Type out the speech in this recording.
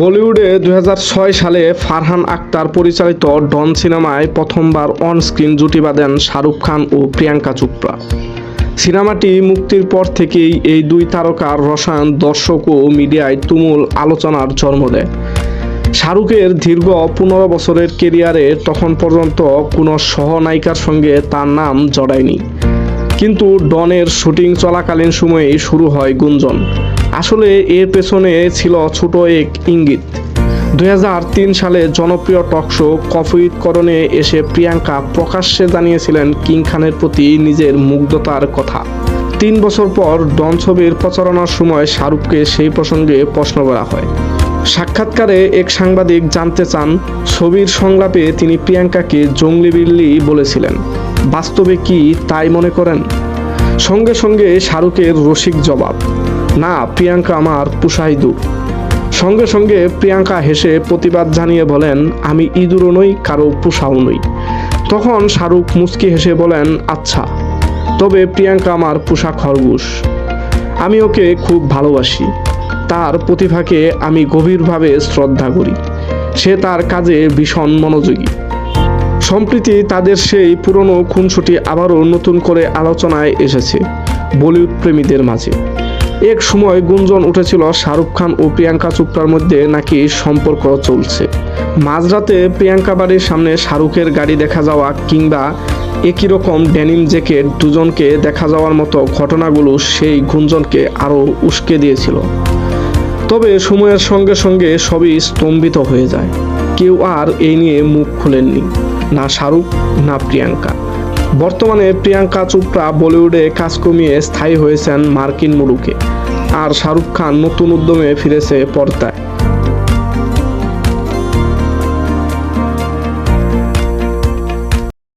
বলিউডে দু হাজার ছয় সালে ফারহান আক্তার পরিচালিত ডন সিনেমায় প্রথমবার অন স্ক্রিন জুটি বাঁধেন শাহরুখ খান ও প্রিয়াঙ্কা চোপড়া। সিনেমাটি মুক্তির পর থেকেই এই দুই তারকার রসায়ন, দর্শক ও মিডিয়ায় তুমুল আলোচনার জন্ম দেয়। শাহরুখের দীর্ঘ পনেরো বছরের কেরিয়ারে তখন পর্যন্ত কোনো সহনায়িকার সঙ্গে তার নাম জড়ায়নি। কিন্তু ডনের শুটিং চলাকালীন সময়েই শুরু হয় গুঞ্জন। আসলে এর পেছনে ছিল ছোট এক ইঙ্গিত। দুই সালে জনপ্রিয় টক টকশো কফিতকরণে এসে প্রিয়াঙ্কা প্রকাশ্যে জানিয়েছিলেন কিং খানের প্রতি নিজের মুগ্ধতার কথা। তিন বছর পর ডন ছবির প্রচারণার সময় শাহরুখকে সেই প্রসঙ্গে প্রশ্ন করা হয়। সাক্ষাৎকারে এক সাংবাদিক জানতে চান, ছবির সংলাপে তিনি প্রিয়াঙ্কাকে জঙ্গলি বিল্লি বলেছিলেন। বাস্তবে কি তাই মনে করেন? সঙ্গে সঙ্গে শাহরুখের রসিক জবাব, না, প্রিয়াঙ্কা আমার পুষাইদুর সঙ্গে সঙ্গে প্রিয়াঙ্কা হেসে প্রতিবাদ জানিয়ে বলেন, আমি ইঁদুরও নই, কারও পুষাও নই। তখন শাহরুখ মুচকি হেসে বলেন আচ্ছা তবে প্রিয়াঙ্কা আমার পোষা খরগোশ। আমি ওকে খুব ভালোবাসি। তার প্রতিভাকে আমি গভীরভাবে শ্রদ্ধা করি। সে তার কাজে ভীষণ মনোযোগী। সম্প্রতি তাদের সেই পুরনো খুনসুটি আবারও নতুন করে আলোচনায় এসেছে বলিউড প্রেমীদের মাঝে। এক সময় গুঞ্জন উঠেছিল শাহরুখ খান ও প্রিয়াঙ্কা চোপড়ার মধ্যে নাকি সম্পর্ক চলছে। মাঝরাতে প্রিয়াঙ্কা বাড়ির সামনে শাহরুখের গাড়ি দেখা যাওয়া কিংবা একই রকম ডেনিম জ্যাকেট দুজনকে দেখা যাওয়ার মতো ঘটনাগুলো সেই গুঞ্জনকে আরও উস্কে দিয়েছিল। তবে সময়ের সঙ্গে সঙ্গে সবই স্তম্ভিত হয়ে যায়। কেউ আর এই নিয়ে মুখ খুলেননি, না শাহরুখ, না প্রিয়াঙ্কা। বর্তমানে প্রিয়াঙ্কা চোপড়া বলিউডে কাজ কমিয়ে স্থায়ী হয়েছেন মার্কিন মুলুকে। আর শাহরুখ খান নতুন উদ্যমে ফিরেছে পর্দায়।